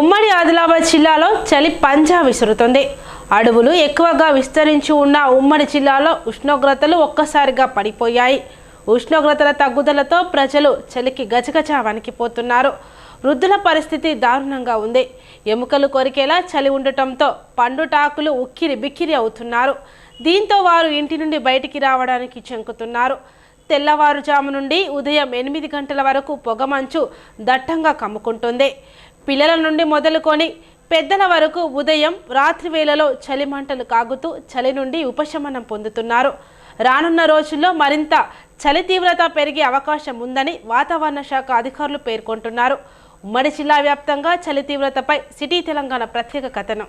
ఉమ్మడి ఆదిలాబాద్ జిల్లాలో చలి పంజా విసురుతుంది. అడవులు ఎక్కువగా విస్తరించి ఉన్న ఉమ్మడి జిల్లాలో ఉష్ణోగ్రతలు ఒక్కసారిగా పడిపోయాయి. ఉష్ణోగ్రతల తగ్గుదలతో ప్రజలు చలికి గజగజ వణికిపోతున్నారు వృద్ధుల పరిస్థితి దారుణంగా ఉంది. ఎముకలు కొరికేలా చలి ఉండటంతో పండుటాకులు ఉక్కిరి బిక్కిరి అవుతున్నారు. దీంతో వారు ఇంటి నుండి బయటికి రావడానికి చెంకుతున్నారు. తెల్లవారుజాము నుండి ఉదయం ఎనిమిది గంటల వరకు పొగమంచు దట్టంగా కమ్ముకుంటుంది. పిల్లల నుండి మొదలుకొని పెద్దల వరకు ఉదయం రాత్రి వేళలో చలిమంటలు కాగుతూ చలి నుండి ఉపశమనం పొందుతున్నారు. రానున్న రోజుల్లో మరింత చలి తీవ్రత పెరిగే అవకాశం ఉందని వాతావరణ శాఖ అధికారులు పేర్కొంటున్నారు. ఉమ్మడి జిల్లా వ్యాప్తంగా చలి తీవ్రతపై సిటీ తెలంగాణ ప్రత్యేక కథనం.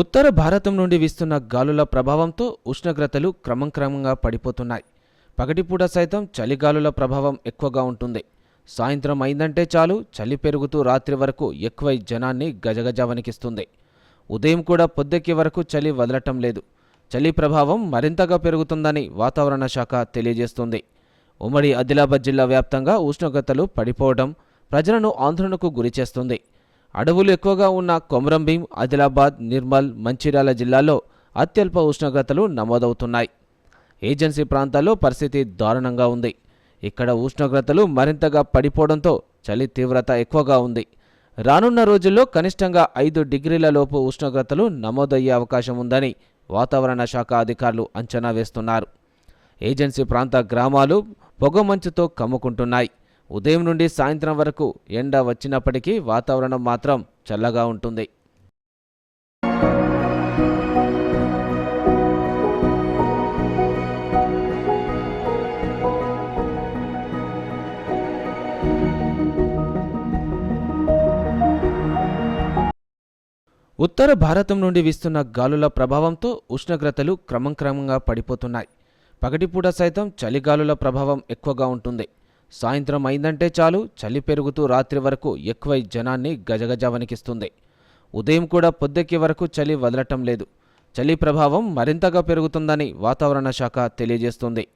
ఉత్తర భారతం నుండి వీస్తున్న గాలుల ప్రభావంతో ఉష్ణోగ్రతలు క్రమంక్రమంగా పడిపోతున్నాయి. పగటిపూట సైతం చలిగాలుల ప్రభావం ఎక్కువగా ఉంటుంది. సాయంత్రం అయిందంటే చాలు చలి పెరుగుతూ రాత్రి వరకు ఎక్కువై జనాన్ని గజగజ వణికిస్తుంది. ఉదయం కూడా పొద్దెక్కే వరకు చలి వదలటం లేదు. చలి ప్రభావం మరింతగా పెరుగుతుందని వాతావరణ శాఖ తెలియజేస్తుంది. ఉమ్మడి ఆదిలాబాద్ జిల్లా వ్యాప్తంగా ఉష్ణోగ్రతలు పడిపోవడం ప్రజలను ఆందోళనకు గురిచేస్తుంది. అడవులు ఎక్కువగా ఉన్న కొమరంభీం ఆదిలాబాద్ నిర్మల్ మంచిర్యాల జిల్లాల్లో అత్యల్ప ఉష్ణోగ్రతలు నమోదవుతున్నాయి. ఏజెన్సీ ప్రాంతాల్లో పరిస్థితి దారుణంగా ఉంది. ఇక్కడ ఉష్ణోగ్రతలు మరింతగా పడిపోవడంతో చలి తీవ్రత ఎక్కువగా ఉంది. రానున్న రోజుల్లో కనిష్టంగా ఐదు డిగ్రీల లోపు ఉష్ణోగ్రతలు నమోదయ్యే అవకాశం ఉందని వాతావరణ శాఖ అధికారులు అంచనా వేస్తున్నారు. ఏజెన్సీ ప్రాంత గ్రామాలు పొగమంచుతో కమ్ముకుంటున్నాయి. ఉదయం నుండి సాయంత్రం వరకు ఎండ వచ్చినప్పటికీ వాతావరణం మాత్రం చల్లగా ఉంటుంది. ఉత్తర భారతం నుండి వీస్తున్న గాలుల ప్రభావంతో ఉష్ణోగ్రతలు క్రమంక్రమంగా పడిపోతున్నాయి. పగటిపూట సైతం చలిగాలుల ప్రభావం ఎక్కువగా ఉంటుంది. సాయంత్రం అయిందంటే చాలు చలి పెరుగుతూ రాత్రి వరకు ఎక్కువై జనాన్ని గజగజ వణికిస్తుంది ఉదయం కూడా పొద్దెక్కే వరకు చలి వదలటం లేదు. చలి ప్రభావం మరింతగా పెరుగుతుందని వాతావరణ శాఖ తెలియజేస్తుంది.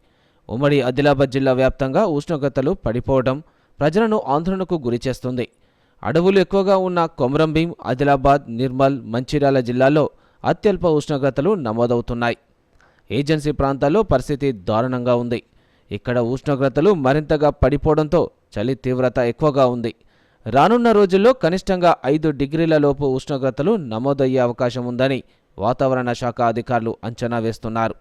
ఉమ్మడి ఆదిలాబాద్ జిల్లా వ్యాప్తంగా ఉష్ణోగ్రతలు పడిపోవడం ప్రజలను ఆందోళనకు గురిచేస్తుంది అడవులు ఎక్కువగా ఉన్న కొమరంభీం ఆదిలాబాద్ నిర్మల్ మంచిర్యాల జిల్లాల్లో అత్యల్ప ఉష్ణోగ్రతలు నమోదవుతున్నాయి. ఏజెన్సీ ప్రాంతాల్లో పరిస్థితి దారుణంగా ఉంది. ఇక్కడ ఉష్ణోగ్రతలు మరింతగా పడిపోవడంతో చలి తీవ్రత ఎక్కువగా ఉంది. రానున్న రోజుల్లో కనిష్టంగా ఐదు డిగ్రీల లోపు ఉష్ణోగ్రతలు నమోదయ్యే అవకాశం ఉందని వాతావరణ శాఖ అధికారులు అంచనా వేస్తున్నారు.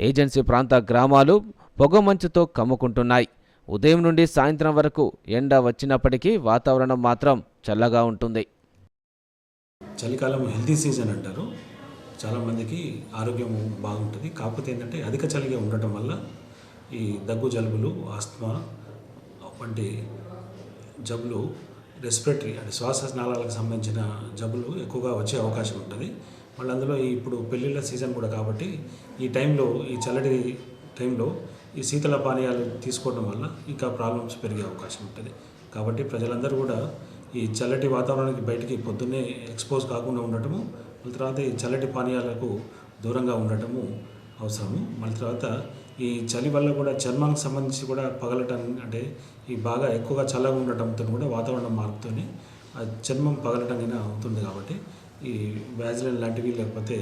ఏజెన్సీ ప్రాంత గ్రామాలు పొగమంచుతో కమ్ముకుంటున్నాయి. ఉదయం నుండి సాయంత్రం వరకు ఎండ వచ్చినప్పటికీ వాతావరణం మాత్రం చల్లగా ఉంటుంది. చలికాలం హెల్తీ సీజన్ అంటారు. చాలామందికి ఆరోగ్యం బాగుంటుంది. కాకపోతే ఏంటంటే అధిక చలిగా ఉండటం వల్ల ఈ దగ్గు జలుబులు ఆస్తమా వంటి జబ్బులు రెస్పిరేటరీ అంటే శ్వాస నాళాలకు సంబంధించిన జబ్బులు ఎక్కువగా వచ్చే అవకాశం ఉంటుంది. మళ్ళీ అందులో ఇప్పుడు పెళ్ళిళ్ళ సీజన్ కూడా కాబట్టి ఈ టైంలో ఈ చల్లటి టైంలో ఈ శీతల పానీయాలు తీసుకోవడం వల్ల ఇంకా ప్రాబ్లమ్స్ పెరిగే అవకాశం ఉంటుంది. కాబట్టి ప్రజలందరూ కూడా ఈ చల్లటి వాతావరణానికి బయటికి పొద్దున్నే ఎక్స్పోజ్ కాకుండా ఉండటము మళ్ళీ తర్వాత ఈ చల్లటి పానీయాలకు దూరంగా ఉండటము అవసరము. మళ్ళీ తర్వాత ఈ చలి వల్ల కూడా చర్మానికి సంబంధించి కూడా పగలటం అంటే ఈ బాగా ఎక్కువగా చల్లగా ఉండటంతో కూడా వాతావరణం మార్పుతోనే ఆ చర్మం పగలటం అయినా అవుతుంది కాబట్టి ఈ వ్యాజిలిన్ లాంటివి లేకపోతే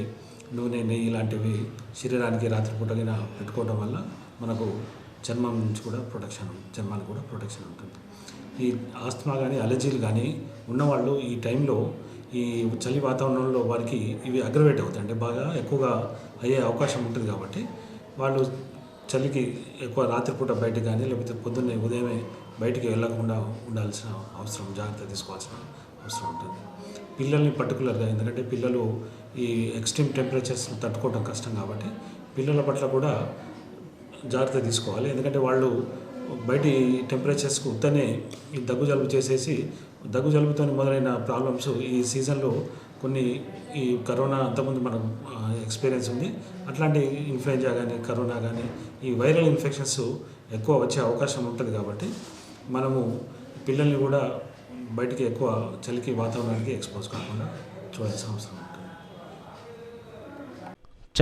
నూనె నెయ్యి లాంటివి శరీరానికి రాత్రిపూటగిన పెట్టుకోవడం వల్ల మనకు చర్మం నుంచి కూడా ప్రొటెక్షన్ చర్మానికి కూడా ప్రొటెక్షన్ ఉంటుంది. ఈ ఆస్తమా కానీ అలర్జీలు కానీ ఉన్నవాళ్ళు ఈ టైంలో ఈ చలి వాతావరణంలో వారికి ఇవి అగ్రవేట్ అవుతాయి. అంటే బాగా ఎక్కువగా అయ్యే అవకాశం ఉంటుంది కాబట్టి వాళ్ళు చలికి ఎక్కువ రాత్రిపూట బయటకు కానీ లేకపోతే పొద్దున్నే ఉదయమే బయటికి వెళ్ళకుండా ఉండాల్సిన అవసరం జాగ్రత్త తీసుకోవాల్సిన అవసరం ఉంటుంది. పిల్లల్ని పర్టికులర్గా ఎందుకంటే పిల్లలు ఈ ఎక్స్ట్రీమ్ టెంపరేచర్స్ని తట్టుకోవడం కష్టం కాబట్టి పిల్లల పట్ల కూడా జాగ్రత్త తీసుకోవాలి. ఎందుకంటే వాళ్ళు బయటి టెంపరేచర్స్కి ఉత్తనే ఈ దగ్గు జలుబు చేసేసి దగ్గు జలుబుతో మొదలైన ప్రాబ్లమ్స్ ఈ సీజన్లో కొన్ని ఈ కరోనా అంతకుముందు మనకు ఎక్స్పీరియన్స్ ఉంది. అట్లాంటి ఇన్ఫ్లుయెంజా కానీ కరోనా కానీ ఈ వైరల్ ఇన్ఫెక్షన్స్ ఎక్కువ వచ్చే అవకాశం ఉంటుంది కాబట్టి మనము పిల్లల్ని కూడా బయటికి ఎక్కువ చలికి వాతావరణానికి ఎక్స్పోజ్ కాకుండా చూడాల్సిన అవసరం ఉంటుంది.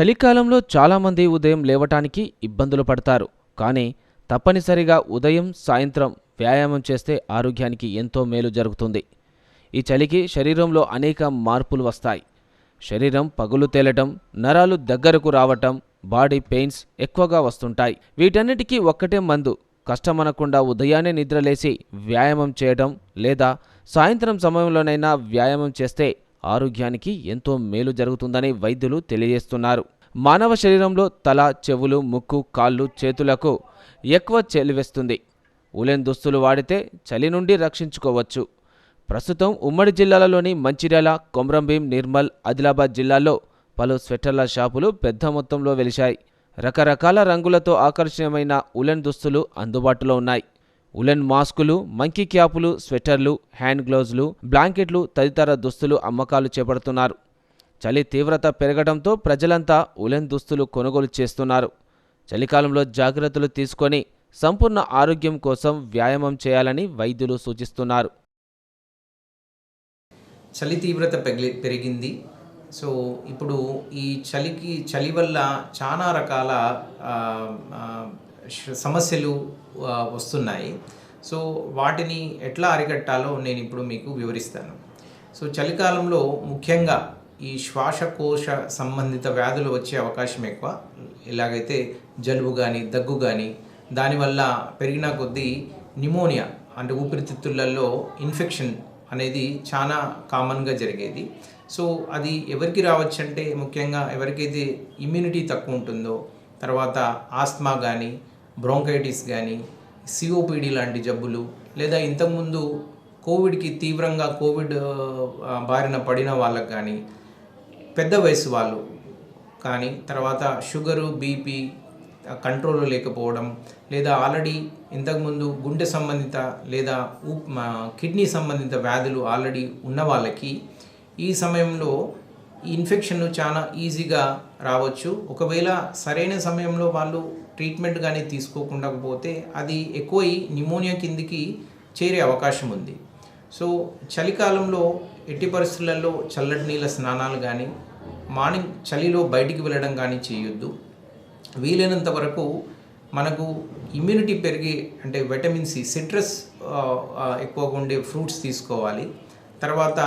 చలికాలంలో చాలామంది ఉదయం లేవటానికి ఇబ్బందులు పడతారు. కానీ తప్పనిసరిగా ఉదయం సాయంత్రం వ్యాయామం చేస్తే ఆరోగ్యానికి ఎంతో మేలు జరుగుతుంది. ఈ చలికి శరీరంలో అనేక మార్పులు వస్తాయి. శరీరం పగులు తేలటం నరాలు దగ్గరకు రావటం బాడీ పెయిన్స్ ఎక్కువగా వస్తుంటాయి. వీటన్నిటికీ ఒక్కటే మందు. కష్టమనకుండా ఉదయాన్నే నిద్రలేసి వ్యాయామం చేయడం లేదా సాయంత్రం సమయంలోనైనా వ్యాయామం చేస్తే ఆరోగ్యానికి ఎంతో మేలు జరుగుతుందని వైద్యులు తెలియజేస్తున్నారు. మానవ శరీరంలో తల చెవులు ముక్కు కాళ్ళు చేతులకు ఎక్కువ చలివేస్తుంది. ఉలెన్ దుస్తులు వాడితే చలి నుండి రక్షించుకోవచ్చు. ప్రస్తుతం ఉమ్మడి జిల్లాలలోని మంచిర్యాల కొమ్రంభీం నిర్మల్ ఆదిలాబాద్ జిల్లాల్లో పలు స్వెటర్ల షాపులు పెద్ద మొత్తంలో వెలిశాయి. రకరకాల రంగులతో ఆకర్షణీయమైన ఉలెన్ దుస్తులు అందుబాటులో ఉన్నాయి. ఉలెన్ మాస్కులు మంకీ క్యాపులు స్వెటర్లు హ్యాండ్ గ్లౌజులు బ్లాంకెట్లు తదితర దుస్తులు అమ్మకాలు చేపడుతున్నారు. చలి తీవ్రత పెరగడంతో ప్రజలంతా ఉలెన్ దుస్తులు కొనుగోలు చేస్తున్నారు. చలికాలంలో జాగ్రత్తలు తీసుకొని సంపూర్ణ ఆరోగ్యం కోసం వ్యాయామం చేయాలని వైద్యులు సూచిస్తున్నారు. చలి తీవ్రత పెగిలి పెరిగింది. సో ఇప్పుడు ఈ చలికి చలి వల్ల చాలా రకాల సమస్యలు వస్తున్నాయి. సో వాటిని ఎట్లా అరికట్టాలో నేను ఇప్పుడు మీకు వివరిస్తాను. సో చలికాలంలో ముఖ్యంగా ఈ శ్వాసకోశ సంబంధిత వ్యాధులు వచ్చే అవకాశం ఎక్కువ. ఎలాగైతే జలుబు కానీ దగ్గు కానీ దానివల్ల పెరిగిన కొద్దీ నిమోనియా అంటే ఊపిరితిత్తులలో ఇన్ఫెక్షన్ అనేది చాలా కామన్గా జరిగేది. సో అది ఎవరికి రావచ్చు అంటే ముఖ్యంగా ఎవరికైతే ఇమ్యూనిటీ తక్కువ ఉంటుందో తర్వాత ఆస్మా కానీ బ్రోంకైటిస్ కానీ సిఓపిడి లాంటి జబ్బులు లేదా ఇంతకుముందు కోవిడ్కి తీవ్రంగా కోవిడ్ బారిన పడిన వాళ్ళకి కానీ పెద్ద వయసు వాళ్ళు కానీ తర్వాత షుగరు బీపీ కంట్రోల్ లేకపోవడం లేదా ఆల్రెడీ ఇంతకుముందు గుండె సంబంధిత లేదా కిడ్నీ సంబంధిత వ్యాధులు ఆల్రెడీ ఉన్న వాళ్ళకి ఈ సమయంలో ఈ ఇన్ఫెక్షన్ చాలా ఈజీగా రావచ్చు. ఒకవేళ సరైన సమయంలో వాళ్ళు ట్రీట్మెంట్ కానీ తీసుకోకుండా పోతే అది ఎక్కువై న్యూమోనియా కిందికి చేరే అవకాశం ఉంది. సో చలికాలంలో ఎట్టి పరిస్థితులలో చల్లటి నీళ్ళ స్నానాలు కానీ మార్నింగ్ చలిలో బయటికి వెళ్ళడం కానీ చేయొద్దు. వీలైనంత వరకు మనకు ఇమ్యూనిటీ పెరిగి అంటే విటమిన్ సి సిట్రస్ ఎక్కువగా ఉండే ఫ్రూట్స్ తీసుకోవాలి. తర్వాత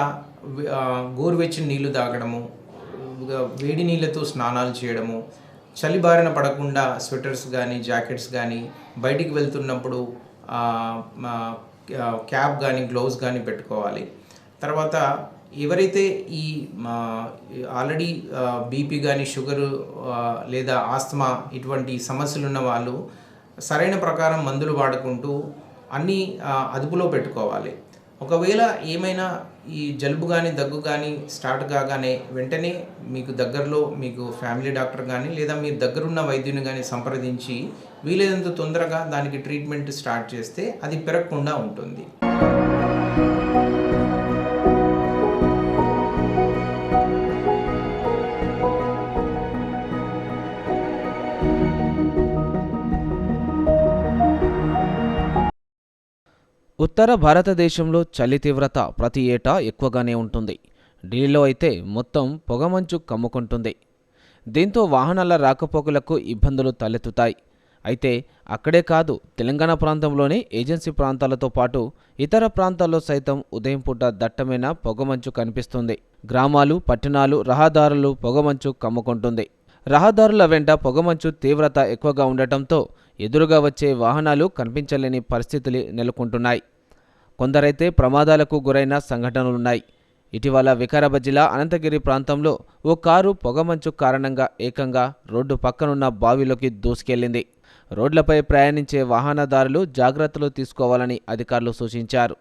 గోరువెచ్చని నీళ్ళు తాగడము వేడి నీళ్ళతో స్నానాలు చేయడము చలి బారిన పడకుండా స్వెటర్స్ కానీ జాకెట్స్ కానీ బయటికి వెళ్తున్నప్పుడు మా, క్యాప్ కానీ గ్లౌస్ కానీ పెట్టుకోవాలి. తర్వాత ఎవరైతే ఈ మా, ఆల్రెడీ బీపీ కానీ షుగరు లేదా ఆస్తమా ఇటువంటి సమస్యలు ఉన్న వాళ్ళు సరైన ప్రకారం మందులు వాడుకుంటూ అన్నీ అదుపులో పెట్టుకోవాలి. ఒకవేళ ఏమైనా ఈ జలుబు కానీ దగ్గు కానీ స్టార్ట్ కాగానే వెంటనే మీకు దగ్గరలో మీకు ఫ్యామిలీ డాక్టర్ కానీ లేదా మీ దగ్గరున్న వైద్యుని కానీ సంప్రదించి వీలైనంత తొందరగా దానికి ట్రీట్మెంట్ స్టార్ట్ చేస్తే అది పెరగకుండా ఉంటుంది. ఉత్తర భారతదేశంలో చలి తీవ్రత ప్రతి ఏటా ఎక్కువగానే ఉంటుంది. ఢిల్లీలో అయితే మొత్తం పొగమంచు కమ్ముకుంటుంది. దీంతో వాహనాల రాకపోకలకు ఇబ్బందులు తలెత్తుతాయి. అయితే అక్కడే కాదు తెలంగాణ ప్రాంతంలోని ఏజెన్సీ ప్రాంతాలతో పాటు ఇతర ప్రాంతాల్లో సైతం ఉదయం పూట దట్టమైన పొగమంచు కనిపిస్తుంది. గ్రామాలు పట్టణాలు రహదారులు పొగమంచు కమ్ముకుంటుంది. రహదారుల వెంట పొగమంచు తీవ్రత ఎక్కువగా ఉండటంతో ఎదురుగా వచ్చే వాహనాలు కనిపించలేని పరిస్థితులు నెలకొంటున్నాయి. కొందరైతే ప్రమాదాలకు గురైన సంఘటనలున్నాయి. ఇటీవల వికారాబాద్ జిల్లా అనంతగిరి ప్రాంతంలో ఓ కారు పొగమంచు కారణంగా ఏకంగా రోడ్డు పక్కనున్న బావిలోకి దూసుకెళ్ళింది రోడ్లపై ప్రయాణించే వాహనదారులు జాగ్రత్తలు తీసుకోవాలని అధికారులు సూచించారు.